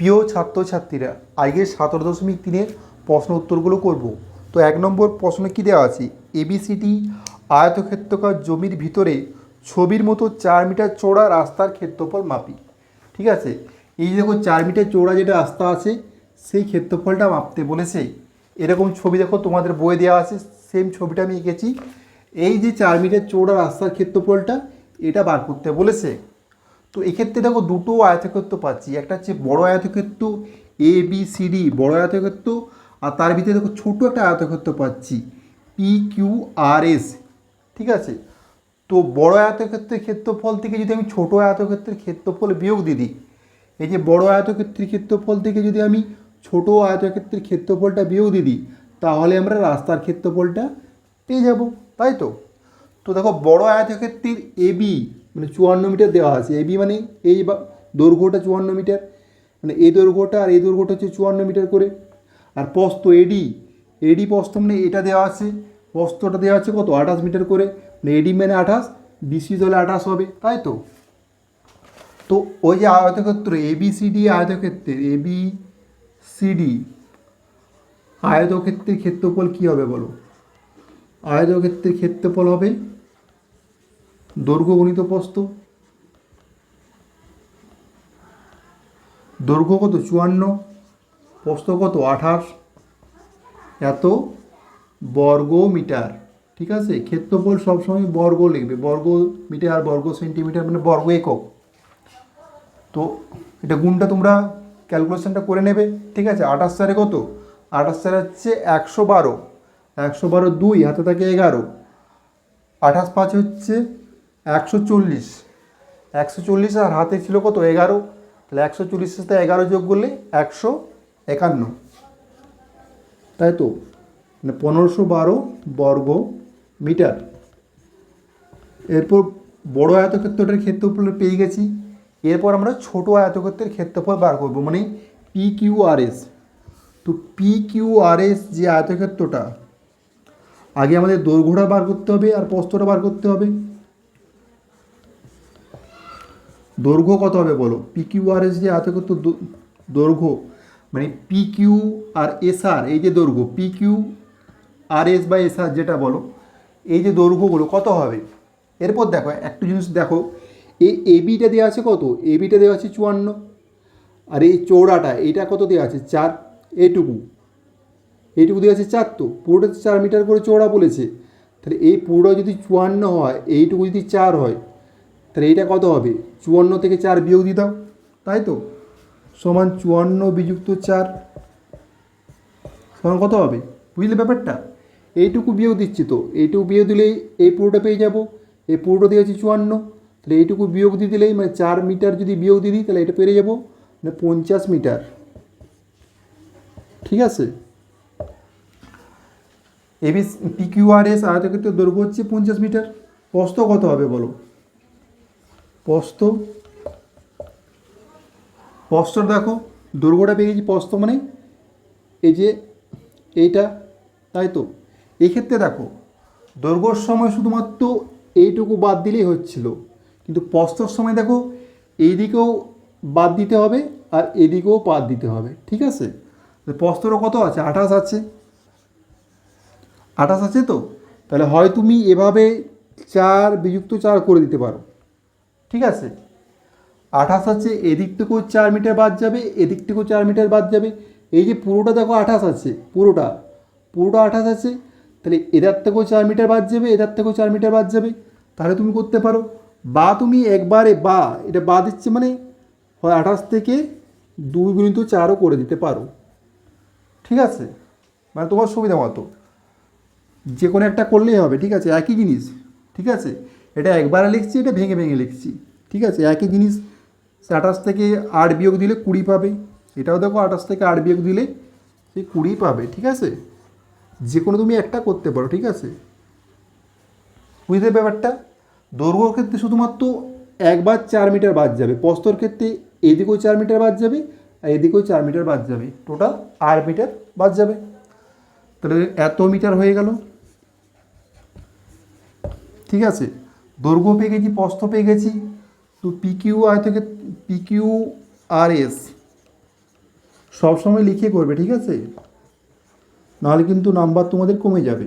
প্রিয় ছাত্রছাত্রীরা আজকে সতেরো দশমিক তিনের প্রশ্ন উত্তরগুলো করব। তো এক নম্বর প্রশ্ন কী দেওয়া আছে? এবিসিটি আয়তক্ষেত্রকার জমির ভিতরে ছবির মতো চার মিটার চওড়া রাস্তার ক্ষেত্রফল মাপি। ঠিক আছে? এই দেখো চার মিটার চওড়া যেটা রাস্তা আছে, সেই ক্ষেত্রফলটা মাপতে বলেছে। এরকম ছবি দেখো তোমাদের বইয়ে দেওয়া আছে সেম ছবিটা আমি এঁকেছি। এই যে চার মিটার চওড়া রাস্তার ক্ষেত্রফলটা, এটা বার করতে বলেছে। তো এক্ষেত্রে দেখো দুটো আয়তক্ষেত্র পাচ্ছি। একটা হচ্ছে বড় আয়তক্ষেত্র এ বি সি ডি বড় আয়তক্ষেত্র। আর তার ভিতরে দেখো ছোটো একটা আয়তক্ষেত্র পাচ্ছি পি কিউ আর এস ঠিক আছে? তো বড় আয়তক্ষেত্রের ক্ষেত্রফল থেকে যদি আমি ছোটো আয়তক্ষেত্রের ক্ষেত্রফল বিয়োগ দিয়ে দিই, এই যে বড় আয়তক্ষেত্রের ক্ষেত্রফল থেকে যদি আমি ছোট আয়তক্ষেত্রের ক্ষেত্রফলটা বিয়োগ দিয়ে দিই, তাহলে আমরা রাস্তার ক্ষেত্রফলটা পেয়ে যাব, তাই তো? তো দেখো বড় আয়তক্ষেত্রের এবি মানে চুয়ান্ন মিটার দেওয়া আছে। এবি মানে এই বা দৈর্ঘ্যটা চুয়ান্ন মিটার। মানে এই দৈর্ঘ্যটা আর এই দৈর্ঘ্যটা হচ্ছে চুয়ান্ন মিটার করে। আর প্রস্থ এডি এডি প্রস্থ মানে এটা দেওয়া আছে। প্রস্থটা দেওয়া আছে কত? আঠাশ মিটার করে। মানে এডি মানে আঠাশ বিসি হলে আঠাশ হবে, তাই তো? তো ওই যে আয়তক্ষেত্র এবিসিডি আয়তক্ষেত্রের এবি সিডি আয়তক্ষেত্রের ক্ষেত্রফল কী হবে বলো? আয়তক্ষেত্রের ক্ষেত্রফল হবে দৈর্ঘ্য গণিত প্রস্থ। দৈর্ঘ্য কত চুয়ান্ন প্রস্ত কত আঠাশ, এত বর্গ মিটার ঠিক আছে? ক্ষেত্রফল সবসময় বর্গ লিখবে, বর্গ মিটার, বর্গ সেন্টিমিটার মানে বর্গ একক। তো এটা গুণটা তোমরা ক্যালকুলেশনটা করে নেবে, ঠিক আছে? আঠাশ চারে কত? আঠাশ চারে হচ্ছে একশো বারো। একশো বারো দুই, হাতে থাকে এগারো। আঠাশ পাঁচ হচ্ছে একশো চল্লিশ। একশো চল্লিশ আর হাতে ছিল কত? এগারো। তাহলে একশো চল্লিশের সাথে এগারো যোগ করলে একশো একান্ন। তাই তো? মানে পনেরোশো বারো বর্গ মিটার। এরপর বড় আয়তক্ষেত্রটার ক্ষেত্রফল পেয়ে গেছি। এরপর আমরা ছোট আয়তক্ষেত্রের ক্ষেত্রফল বার করব মানে পি কিউ আর এস তো পি কিউ আর এস যে আয়তক্ষেত্রটা, আগে আমাদের দৈর্ঘ্যটা বার করতে হবে আর প্রস্থটা বার করতে হবে। দৈর্ঘ্য কত হবে বলো? পি কিউ আর এস যে আয়তক্ষেত্র দৈ- দৈর্ঘ্য। মানে পি কিউ আর এস আর এই যে দৈর্ঘ্য পি কিউ আর এস বা এস আর যেটা বলো, এই যে দৈর্ঘ্যগুলো কত হবে? এরপর দেখো, একটু জিনিস দেখো, এই এবিটা দেওয়া আছে কত? এবিটা দেওয়া আছে চুয়ান্ন। আর এই চৌড়াটা এইটা কত দেওয়া আছে? চার, এটুকু। এইটুকু দেওয়া আছে চার তো, পুরোটা চার মিটার করে চৌড়া বলেছে। তাহলে এই পুরোটা যদি চুয়ান্ন হয়, এইটুকু যদি চার হয় তাহলে এইটা কত হবে? চুয়ান্ন থেকে চার বিয়োগ দিয়ে দাও, তাই তো? সমান চুয়ান্ন বিযুক্ত চার, সমান কত হবে? বুঝলে ব্যাপারটা? এইটুকু বিয়োগ দিচ্ছি তো। এইটুকু বিয়োগ দিলেই এই পুরোটা পেয়ে যাব। এই পুরোটা দিয়েছি চুয়ান্ন, তাহলে এইটুকু বিয়োগ দিয়ে দিলেই মানে চার মিটার যদি বিয়োগ দিয়ে দিই, তাহলে এটা পেরে যাব মানে পঞ্চাশ মিটার। ঠিক আছে? এবি পিকিউআরএস আয়তক্ষেত্রের দৈর্ঘ্য হচ্ছে পঞ্চাশ মিটার। প্রস্থ কত হবে বলো? প্রস্থ প্রস্থটা দেখো দৈর্ঘ্যটা পেয়ে গেছি প্রস্থ মানে এই যে এইটা, তাই তো? এক্ষেত্রে দেখো দৈর্ঘ্যর সময় শুধুমাত্র এইটুকু বাদ দিলেই হচ্ছিল। কিন্তু প্রস্তর সময় দেখো এই দিকেও বাদ দিতে হবে আর এদিকেও বাদ দিতে হবে, ঠিক আছে? প্রস্তরও কত আছে? আঠাশ আছে। আঠাশ আছে তো? তাহলে হয় তুমি এভাবে চার, বিযুক্ত চার করে দিতে পারো। ঠিক আছে? আঠাশ আছে, এদিক থেকেও চার মিটার বাদ যাবে, এদিক থেকেও চার মিটার বাদ যাবে। এই যে পুরোটা দেখো আঠাশ আছে, পুরোটা। পুরোটা আঠাশ আছে, তাহলে এদার থেকেও চার মিটার বাদ যাবে এদার থেকেও চার মিটার বাদ যাবে। তাহলে তুমি করতে পারো, বা তুমি একবারে বা, এটা বা দিচ্ছে মানে হয় আঠাশ থেকে দুই গুণিত চারও করে দিতে পারো। ঠিক আছে? মানে তোমার সুবিধা মতো। যে কোনো একটা করলেই হবে, ঠিক আছে? একই জিনিস, ঠিক আছে? এটা একবারে লিখছি, এটা ভেঙে ভেঙে লিখছি। ঠিক আছে? একই জিনিস সে আঠাশ থেকে আট বিয়োগ দিলে কুড়ি পাবে। এটাও দেখো, আঠাশ থেকে আট বিয়োগ দিলে সেই কুড়ি পাবে, ঠিক আছে? যে কোনো তুমি একটা করতে পারো, ঠিক আছে? বুঝতে ব্যাপারটা? দৈর্ঘ্যর ক্ষেত্রে শুধুমাত্র একবার চার মিটার বাদ যাবে। প্রস্তর ক্ষেত্রে এদিকেও চার মিটার বাদ যাবে, আর এদিকেও চার মিটার বাদ যাবে। টোটাল আট মিটার বাদ যাবে। তাহলে এত মিটার হয়ে গেল। ঠিক আছে? দৈর্ঘ্য পেয়ে গেছি প্রস্থ পেয়ে গেছি। তো পিকিউ আয়তকে পিকিউ আর এস সবসময় লিখে করবে, ঠিক আছে? নাহলে কিন্তু নাম্বার তোমাদের কমে যাবে।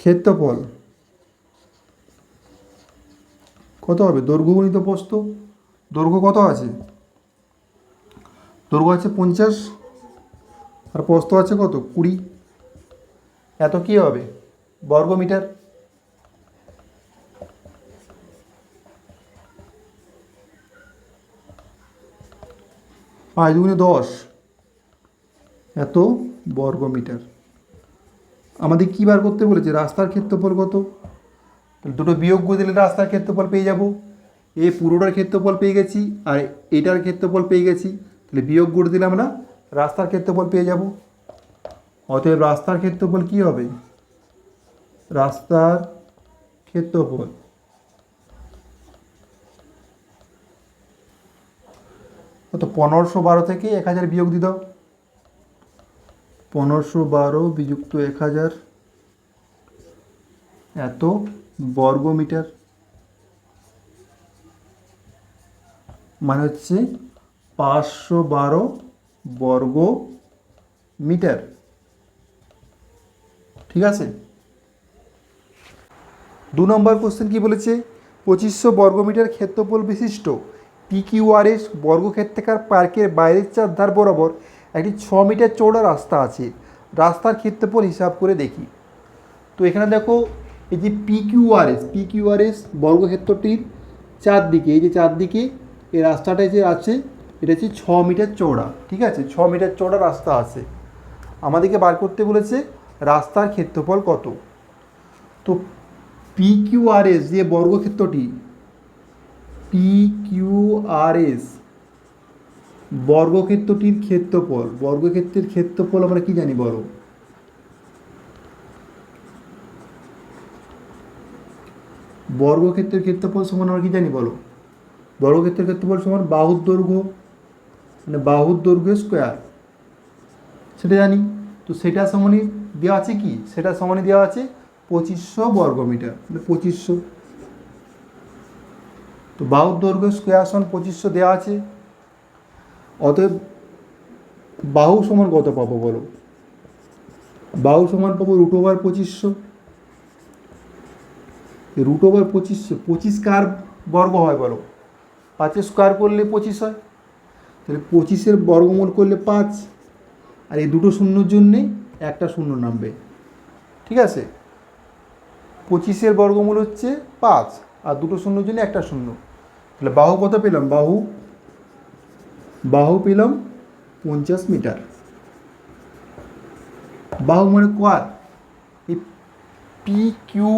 ক্ষেত্রফল কত হবে? দৈর্ঘ্য গণিত দৈর্ঘ্য কত আছে? দৈর্ঘ্য আছে পঞ্চাশ, আর প্রস্থ আছে কত? কুড়ি। এত কী হবে? বর্গ মিটার পাঁচ দুগুণে দশ। এত বর্গ মিটার আমাদের কী বার করতে বলেছে? রাস্তার ক্ষেত্রফল কত? তাহলে দুটো বিয়োগ করে দিলে রাস্তার ক্ষেত্রফল পেয়ে যাব। এই পুরোটার ক্ষেত্রফল পেয়ে গেছি আর এটার ক্ষেত্রফল পেয়ে গেছি। তাহলে বিয়োগ করে দিলে আমরা রাস্তার ক্ষেত্রফল পেয়ে যাব। অতএব রাস্তার ক্ষেত্রফল কী হবে? রাস্তার ক্ষেত্রফল। কত পনেরোশো বারো থেকে এক হাজার বিয়োগ দিয়ে দাও। পনেরোশো বারো বিযুক্ত এক হাজার এত বর্গ মিটার মানে হচ্ছে পাঁচশো বারো বর্গ মিটার ঠিক আছে? দু নম্বর কোশ্চেন কি বলেছে? পঁচিশশো বর্গমিটার ক্ষেত্রফল বিশিষ্ট পিকিউআরএস বর্গক্ষেত্রাকার পার্কের বাইরের চার ধার বরাবর একটি ছ মিটার চৌড়া রাস্তা আছে। রাস্তার ক্ষেত্রফল হিসাব করে দেখি। তো এখানে দেখো, এই যে পিকিউআরএস পিকিউআরএস বর্গক্ষেত্রটির চারদিকে, এই যে চারদিকে এই রাস্তাটা যে আছে, এটা হচ্ছে ছ মিটার চৌড়া ঠিক আছে? ছ মিটার চৌড়া রাস্তা আছে। আমাদেরকে বার করতে বলেছে রাস্তার ক্ষেত্রফল কত। তো পি কিউ এস যে বর্গক্ষেত্রটি পি কিউ আর এস বর্গক্ষেত্রটির ক্ষেত্রফল। বর্গক্ষেত্রের ক্ষেত্রফল আমরা কি জানি বলো? বর্গক্ষেত্রের ক্ষেত্রফল সমান আমরা কি জানি বলো? বর্গক্ষেত্রের ক্ষেত্রফল সমান বাহুর দৈর্ঘ্য মানে বাহুর দৈর্ঘ্য স্কোয়ার সেটা জানি। তো সেটা সমানই দেওয়া আছে কি? সেটা সমানই দেওয়া আছে পঁচিশশো বর্গমিটার মানে পঁচিশশো তো বাহুর দৈর্ঘ্য স্কোয়ার সমান পঁচিশশো দেওয়া আছে। অতএব বাহু সমান কত পাবো বলো? বাহু সমান পাবো রুট ওভার পঁচিশশো। রুট ওভার পঁচিশশো, পঁচিশ কার বর্গ হয় বলো। পাঁচে স্কোয়ার করলে পঁচিশ হয়। তাহলে পঁচিশের বর্গমূল করলে পাঁচ। আর এই দুটো শূন্যর জন্যে একটা শূন্য নামবে। ঠিক আছে? পঁচিশের বর্গমূল হচ্ছে পাঁচ। আর দুটো শূন্যর জন্য একটা শূন্য। তাহলে বাহু কত পেলাম? বাহু বাহু পেলাম পঞ্চাশ মিটার। বাহু মানে কোয়ার? এই P Q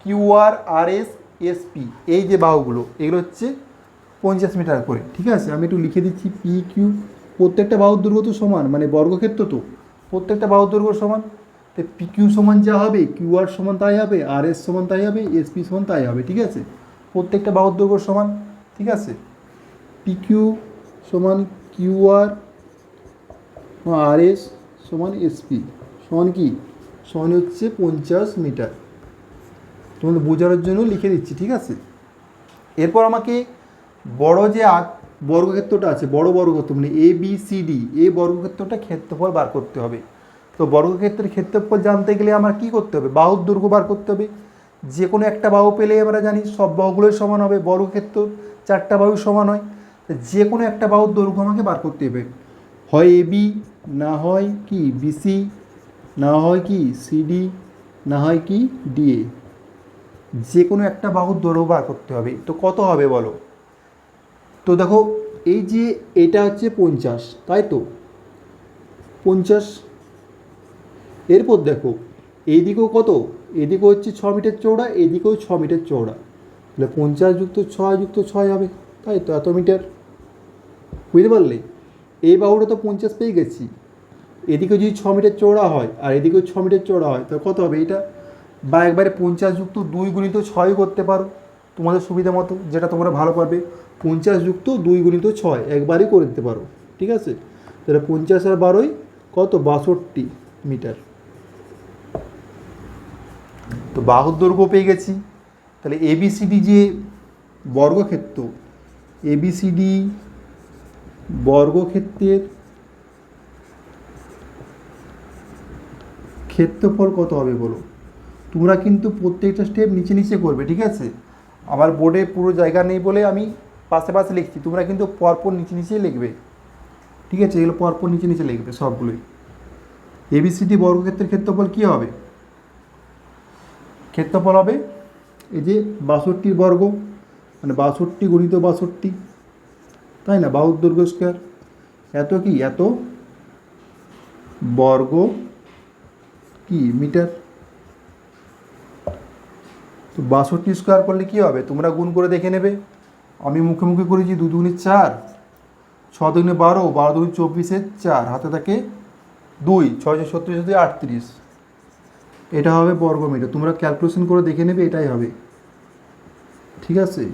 Q R R S S P এই যে বাহুগুলো, এগুলো হচ্ছে পঞ্চাশ মিটার করে। ঠিক আছে? আমি একটু লিখে দিচ্ছি পি কিউ প্রত্যেকটা বাহুর দৈর্ঘ্য তো সমান মানে বর্গক্ষেত্র তো। প্রত্যেকটা বাহুর দৈর্ঘ্য সমান। তো পি কিউ সমান যা হবে কিউ আর সমান তাই হবে আর এস সমান তাই হবে এস পি সমান তাই হবে, ঠিক আছে? প্রত্যেকটা বাহুর দৈর্ঘ্য সমান, ঠিক আছে? পি কিউ সমান কিউ আর আর এস সমান এস পি সমান কি? সমান হচ্ছে পঞ্চাশ মিটার। তোমাদের বোঝানোর জন্য লিখে দিচ্ছি, ঠিক আছে? এরপর আমাকে বড় যে বর্গক্ষেত্রটা আছে, বড় বর্গক্ষেত্র মানে এ বি সি ডি এই বর্গক্ষেত্রটা ক্ষেত্রফল বার করতে হবে। তো বর্গক্ষেত্রের ক্ষেত্রফল জানতে গেলে আমার কি করতে হবে? বাহুর দৈর্ঘ্য বার করতে হবে। যে কোনো একটা বাহু পেলে আমরা জানি সব বাহুগুলোই সমান হবে। বর্গক্ষেত্র চারটা বাহু সমান হয়। যে কোনো একটা বাহুর দৈর্ঘ্য আমাকে বার করতে হবে। হয় এ বি না হয় কি? বিসি না হয় কি? সিডি না হয় কি? ডিএ যে কোনো একটা বাহুর দৈর্ঘ্য বার করতে হবে। তো কত হবে বলো? তো দেখো, এই যে এটা হচ্ছে পঞ্চাশ, তাই তো? পঞ্চাশ এরপর দেখো এইদিকেও কত? এদিকে হচ্ছে ছ মিটার চৌড়া এদিকেও ছ মিটার চৌড়া তাহলে পঞ্চাশ যুক্ত ছয় যুক্ত ছয় হবে, তাই তো এত মিটার? বুঝতে পারলে? এই বাহুটা তো পঞ্চাশ পেয়ে গেছি। এদিকে যদি ছ মিটার চৌড়া হয়, আর এদিকেও ছ মিটার চৌড়া হয়, তাহলে কত হবে এটা? বা একবারে পঞ্চাশ যুক্ত দুই গুণিত ছয় করতে পারো, তোমাদের সুবিধা মতো, যেটা তোমরা ভালো পারবে পঞ্চাশ যুক্ত দুই গুণিত ছয়, একবারই করে দিতে পারো, ঠিক আছে? তাহলে পঞ্চাশ আর বারোই কত? বাষট্টি মিটার। তো বাহুর দৈর্ঘ্য পেয়ে গেছি। তাহলে এবিসিডি যে বর্গক্ষেত্র এবিসিডি বর্গক্ষেত্রের ক্ষেত্রফল কত হবে বলো? তোমরা কিন্তু প্রত্যেকটা স্টেপ নিচে নিচে করবে, ঠিক আছে? আমার বোর্ডে পুরো জায়গা নেই বলে আমি পাশে পাশে লিখছি, তোমরা কিন্তু পরপর নিচে নিচে লিখবে। ঠিক আছে, এগুলো পরপর নিচে নিচে লিখবে সবগুলোই। এবিসিডি বর্গক্ষেত্রের ক্ষেত্রফল কী হবে? ক্ষেত্রফল হবে? এই যে বাষট্টির বর্গ মানে বাষট্টি গণিত বাষট্টি, তাই না? বাহুর দৈর্ঘ্য স্কোয়ার এত কি? এত বর্গ কি? মিটার। তো বাষট্টি স্কোয়ার করলে কী হবে? তোমরা গুণ করে দেখে নেবে। আমি মুখে মুখে করেছি দু দুগুণে চার, ছ দুগুণে বারো বারো দুগুণে চব্বিশে চার, হাতে থাকে দুই, ছয় সত্তর সাথে আটত্রিশ। এটা হবে বর্গ মিটার তোমরা ক্যালকুলেশন করে দেখে নেবে, এটাই হবে। ঠিক আছে?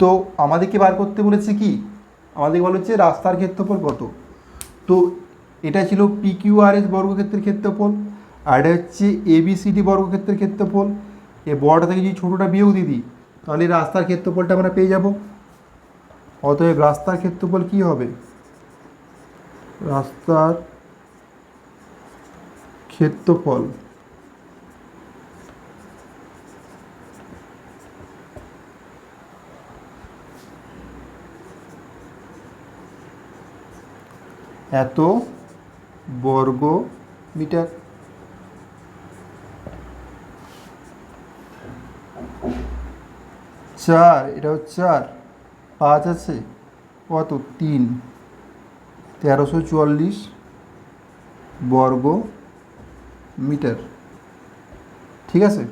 তো আমাদেরকে বার করতে বলেছে কি? আমাদেরকে বলা হচ্ছে রাস্তার ক্ষেত্রফল কত? তো এটা ছিল পি কিউ আর এস বর্গক্ষেত্রের ক্ষেত্রফল, আর এটা হচ্ছে এবিসিডি বর্গক্ষেত্রের ক্ষেত্রফল। এ বড়টা থেকে যদি ছোটোটা বিয়োগ দিই, তাহলে রাস্তার ক্ষেত্রফলটা আমরা পেয়ে যাব। অতএব রাস্তার ক্ষেত্রফল কি হবে? রাস্তার ক্ষেত্রফল। এত বর্গ মিটার চার, এটা হচ্ছে চার। পাঁচ আছে, কত? তিন। তেরোশো চুয়াল্লিশ বর্গ মিটার। ঠিক আছে?